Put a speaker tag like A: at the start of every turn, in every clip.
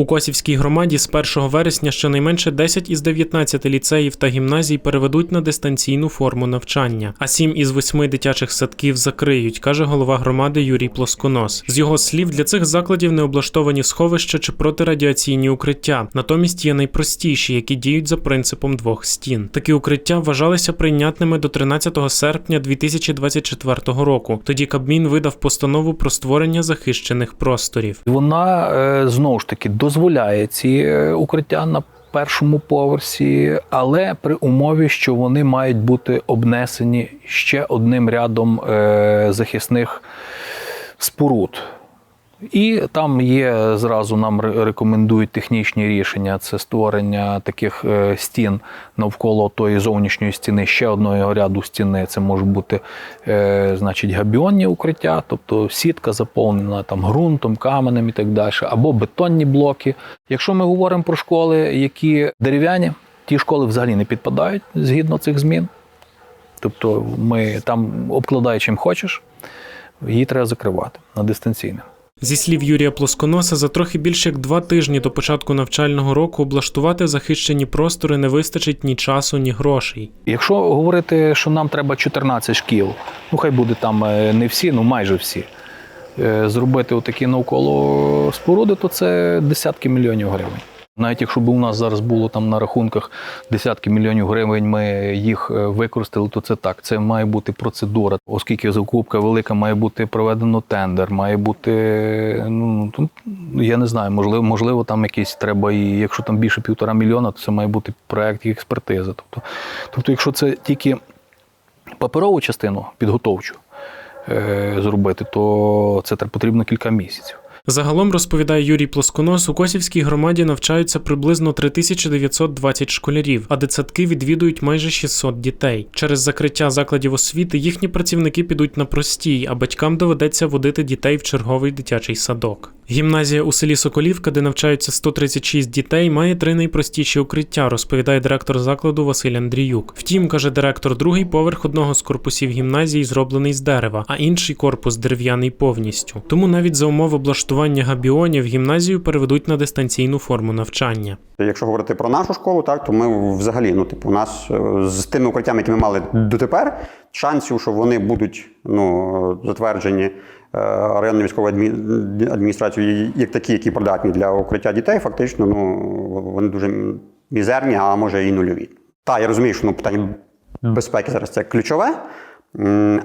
A: У Косівській громаді з 1 вересня щонайменше 10 із 19 ліцеїв та гімназій переведуть на дистанційну форму навчання, а 7 із 8 дитячих садків закриють, каже голова громади Юрій Плосконос. З його слів, для цих закладів не облаштовані сховища чи протирадіаційні укриття. Натомість є найпростіші, які діють за принципом двох стін. Такі укриття вважалися прийнятними до 13 серпня 2024 року. Тоді Кабмін видав постанову про створення захищених просторів.
B: Вона е, знову ж таки дозволяє ці е, укриття на першому поверсі, але при умові, що вони мають бути обнесені ще одним рядом е, захисних споруд. І там є зразу нам рекомендують технічні рішення: це створення таких е, стін навколо тої зовнішньої стіни, ще одного ряду стіни. Це можуть бути е, значить, габіонні укриття, тобто сітка заповнена там ґрунтом, каменем і так далі, або бетонні блоки. Якщо ми говоримо про школи, які дерев'яні, ті школи взагалі не підпадають згідно цих змін. Тобто ми там обкладай чим хочеш, її треба закривати на дистанційне.
A: Зі слів Юрія Плосконоса, за трохи більше як два тижні до початку навчального року облаштувати захищені простори не вистачить ні часу, ні грошей.
B: Якщо говорити, що нам треба 14 шкіл, ну хай буде там е, не всі, ну майже всі, е, зробити отакі навколо споруди, то це десятки мільйонів гривень. Навіть якщо б у нас зараз було там на рахунках десятки мільйонів гривень, ми їх е, використали, то це так. Це має бути процедура, оскільки закупка велика, має бути проведено тендер, має бути. Ну я не знаю, можливо, можливо, там якийсь треба, і якщо там більше півтора мільйона, то це має бути проект експертиза. Тобто, тобто, якщо це тільки паперову частину підготовчу е, зробити, то це потрібно кілька місяців.
A: Загалом розповідає Юрій Плосконос, у Косівській громаді навчаються приблизно 3920 школярів, а дитсадки відвідують майже 600 дітей. Через закриття закладів освіти їхні працівники підуть на простій, а батькам доведеться водити дітей в черговий дитячий садок. Гімназія у селі Соколівка, де навчаються 136 дітей, має три найпростіші укриття, розповідає директор закладу Василь Андріюк. Втім, каже директор, другий поверх одного з корпусів гімназії зроблений з дерева, а інший корпус дерев'яний повністю. Тому навіть за умов облаштування габіонів гімназію переведуть на дистанційну форму навчання.
C: Якщо говорити про нашу школу, так то ми взагалі, ну типу, у нас е, з тими укриттями, які ми мали дотепер, шансів, що вони будуть ну, затверджені е, районною військовою адміністрацією як такі, які придатні для укриття дітей, фактично, ну вони дуже мізерні, а може і нульові. Так, я розумію, що ну, питання безпеки зараз це ключове,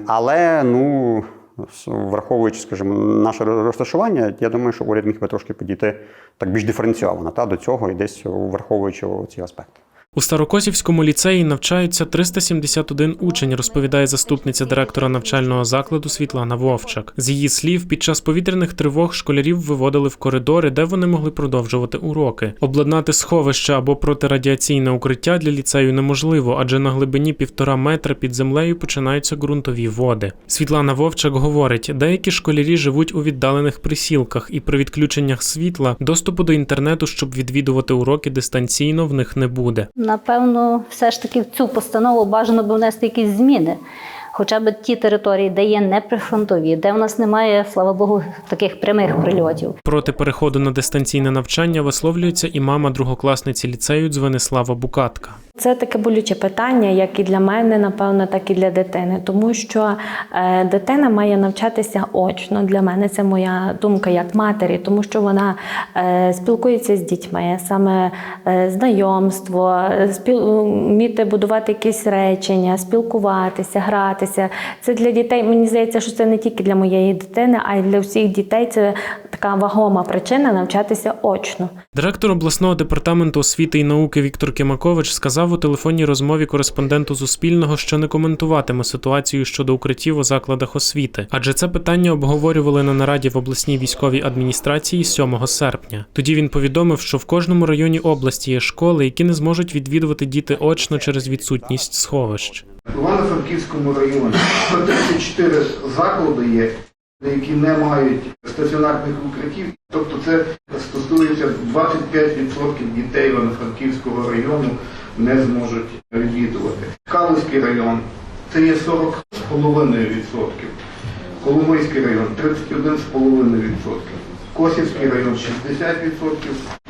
C: але ну. Враховуючи, скажімо, наше розташування, я думаю, що уряд міг би трошки підійти так більш диференційовано та, до цього і десь враховуючи ці аспекти.
A: У Старокосівському ліцеї навчається 371 учень, розповідає заступниця директора навчального закладу Світлана Вовчак. З її слів, під час повітряних тривог школярів виводили в коридори, де вони могли продовжувати уроки. Обладнати сховище або протирадіаційне укриття для ліцею неможливо, адже на глибині півтора метра під землею починаються ґрунтові води. Світлана Вовчак говорить, деякі школярі живуть у віддалених присілках, і при відключеннях світла доступу до інтернету, щоб відвідувати уроки дистанційно, в них не буде.
D: Напевно, все ж таки в цю постанову бажано би внести якісь зміни. Хоча б ті території, де є неприфронтові, де в нас немає, слава Богу, таких прямих прильотів.
A: Проти переходу на дистанційне навчання висловлюється і мама другокласниці ліцею Дзвенислава Букатка.
E: Це таке болюче питання, як і для мене, напевно, так і для дитини, тому що е, дитина має навчатися очно. Для мене це моя думка як матері, тому що вона е, спілкується з дітьми, саме е, знайомство, вміти будувати якісь речення, спілкуватися, гратися. Це для дітей. Мені здається, що це не тільки для моєї дитини, а й для всіх дітей. Це така вагома причина навчатися очно.
A: Директор обласного департаменту освіти і науки Віктор Кимакович сказав у телефонній розмові кореспонденту Суспільного, що не коментуватиме ситуацію щодо укриттів у закладах освіти, адже це питання обговорювали на нараді в обласній військовій адміністрації 7 серпня. Тоді він повідомив, що в кожному районі області є школи, які не зможуть відвідувати діти очно через відсутність сховищ.
F: В Івано-Франківському районі 134 заклади є, які не мають стаціонарних укриттів. Тобто це стосується 25% дітей Івано-Франківського району не зможуть відвідувати. Калузький район це є 40,5%. Коломийський район 31,5%. Косівський район 60%,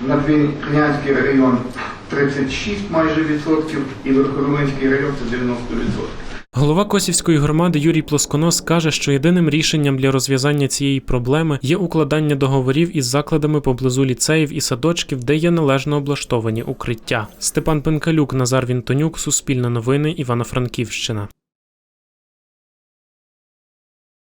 F: Надвірнянський район 36 майже відсотків і Верховинський район це 90%.
A: Голова Косівської громади Юрій Плосконос каже, що єдиним рішенням для розв'язання цієї проблеми є укладання договорів із закладами поблизу ліцеїв і садочків, де є належно облаштовані укриття. Степан Пенкалюк, Назар Вінтонюк, Суспільне новини, Івано-Франківщина.